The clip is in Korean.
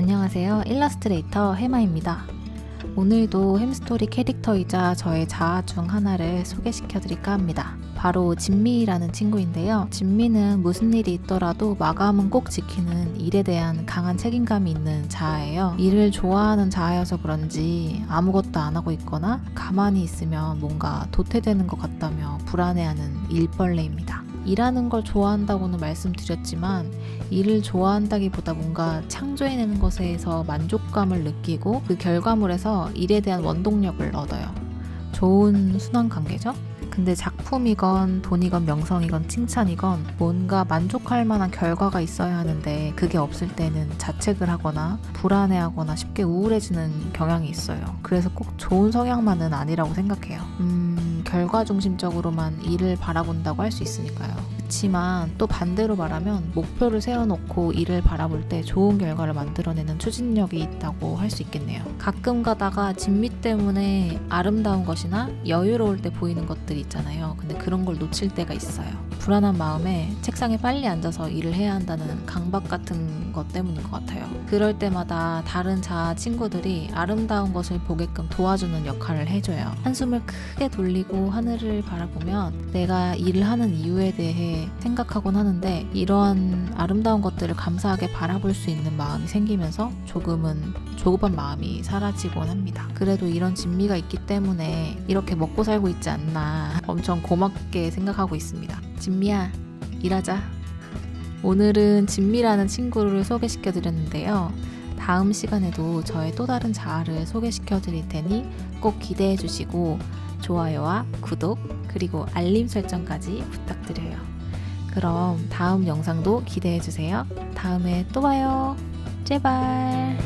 안녕하세요. 일러스트레이터 해마입니다. 오늘도 햄스토리 캐릭터이자 저의 자아 중 하나를 소개시켜 드릴까 합니다. 바로 진미라는 친구인데요. 진미는 무슨 일이 있더라도 마감은 꼭 지키는 일에 대한 강한 책임감이 있는 자아예요. 일을 좋아하는 자아여서 그런지 아무것도 안 하고 있거나 가만히 있으면 뭔가 도태되는 것 같다며 불안해하는 일벌레입니다. 일하는 걸 좋아한다고는 말씀드렸지만 일을 좋아한다기보다 뭔가 창조해내는 것에서 만족감을 느끼고 그 결과물에서 일에 대한 원동력을 얻어요. 좋은 순환 관계죠? 근데 작품이건 돈이건 명성이건 칭찬이건 뭔가 만족할 만한 결과가 있어야 하는데 그게 없을 때는 자책을 하거나 불안해하거나 쉽게 우울해지는 경향이 있어요. 그래서 꼭 좋은 성향만은 아니라고 생각해요. 음, 결과 중심적으로만 일을 바라본다고 할 수 있으니까요. 그렇지만 또 반대로 말하면 목표를 세워놓고 일을 바라볼 때 좋은 결과를 만들어내는 추진력이 있다고 할 수 있겠네요. 가끔 가다가 진미 때문에 아름다운 것이나 여유로울 때 보이는 것들이 있잖아요. 근데 그런 걸 놓칠 때가 있어요. 불안한 마음에 책상에 빨리 앉아서 일을 해야 한다는 강박 같은 것 때문인 것 같아요. 그럴 때마다 다른 자아 친구들이 아름다운 것을 보게끔 도와주는 역할을 해줘요. 한숨을 크게 돌리고 하늘을 바라보면 내가 일을 하는 이유에 대해 생각하곤 하는데 이러한 아름다운 것들을 감사하게 바라볼 수 있는 마음이 생기면서 조금은 조급한 마음이 사라지곤 합니다. 그래도 이런 진미가 있기 때문에 이렇게 먹고 살고 있지 않나 엄청 고맙게 생각하고 있습니다. 진미야, 일하자. 오늘은 진미라는 친구를 소개시켜 드렸는데요. 다음 시간에도 저의 또 다른 자아를 소개시켜 드릴 테니 꼭 기대해 주시고 좋아요와 구독 그리고 알림 설정까지 부탁드려요. 그럼 다음 영상도 기대해 주세요. 다음에 또 봐요. 제발.